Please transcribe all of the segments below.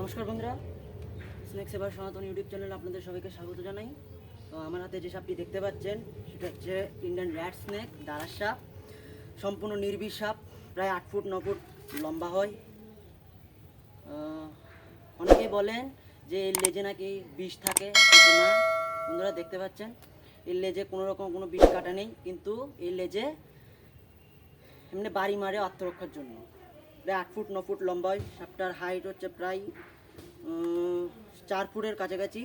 নমস্কার বন্ধুরা। স্নেক সেবার সনাতন ইউটিউব চ্যানেল আপনাদের সবাইকে স্বাগত জানাই। তো আমার হাতে যে সাপটি দেখতে পাচ্ছেন সেটা হচ্ছে ইন্ডিয়ান র্যাট স্নেক দাঁড়ার সাপ। সম্পূর্ণ নির্বিষ সাপ প্রায় আট ফুট ন ফুট লম্বা হয়। আহ, অনেকেই বলেন যে এর লেজে নাকি বিষ থাকে কিন্তু না। বন্ধুরা দেখতে পাচ্ছেন? এর লেজে কোনো রকম কোনো বিষ কাটা নেই কিন্তু এর লেজে এমনি বাড়ি মারে আত্মরক্ষার জন্য। প্রায় আট ফুট, ন ফুট লম্বা হয় সাপটার হাইট হচ্ছে প্রায় চার ফুটের কাছাকাছি।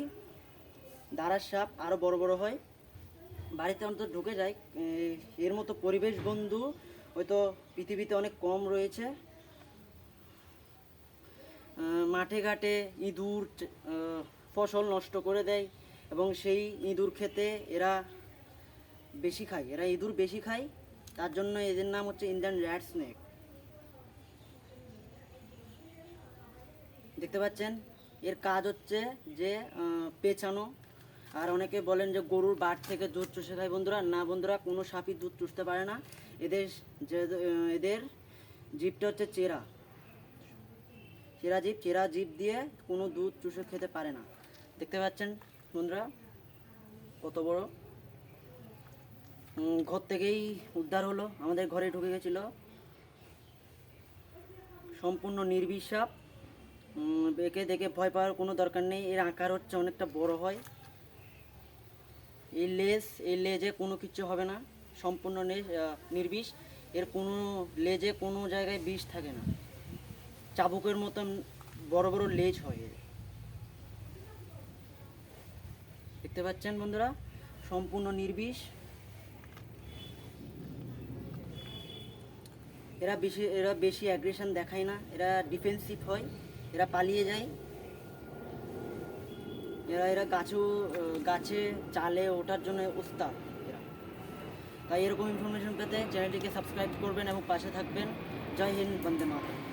দাঁড়ার সাপ আরও বড় বড় হয়। বাড়িতে অন্তত ঢুকে যায়। এর মতো পরিবেশ বন্ধু হয়তো পৃথিবীতে অনেক কম রয়েছে। মাঠে ঘাটে ইঁদুর ফসল নষ্ট করে দেয় এবং সেই ইঁদুর খেতে এরা বেশি খায়। এরা ইঁদুর বেশি খায়। তার জন্য এদের নাম হচ্ছে ইন্ডিয়ান র্যাট স্নেক দেখতে পাচ্ছেন? এর কাজ হচ্ছে যে পেঁচানো আর অনেকে বলেন যে গরুর বাট থেকে দুধ চুষে খায় বন্ধুরা। না বন্ধুরা কোনো সাপই দুধ চুষতে পারে না। এদের যে এদের জিপটা হচ্ছে চেরা। চেরা জিপ চেরা জিপ দিয়ে কোনো দুধ চুষে খেতে পারে না। দেখতে পাচ্ছেন বন্ধুরা? কত বড়। ঘর থেকেই উদ্ধার হলো। আমাদের ঘরে ঢুকে গেছিল। সম্পূর্ণ উম, একে দেখে ভয় পাওয়ার কোনো দরকার নেই। এর আকার হচ্ছে অনেকটা বড় হয়। এই লেজ, এই লেজে কোনো কিছু হবে না। সম্পূর্ণ নির্বিষ। এর কোনো লেজে কোনো জায়গায় বিষ থাকে না। চাবুকের মতন বড় বড় লেজ হয় এর। দেখতে পাচ্ছেন বন্ধুরা? সম্পূর্ণ নির্বিষ। এরা বেশি এরা বেশি অ্যাগ্রেশন দেখায় না। এরা ডিফেন্সিভ হয়। এরা পালিয়ে যায়। এরা এরা গাছও গাছে, চালে ওঠার জন্য উস্তাদ এরা। তাই এরকম ইনফরমেশন পেতে চ্যানেলটিকে সাবস্ক্রাইব করবেন এবং পাশে থাকবেন। জয় হিন্দ, বন্দে মাতরম।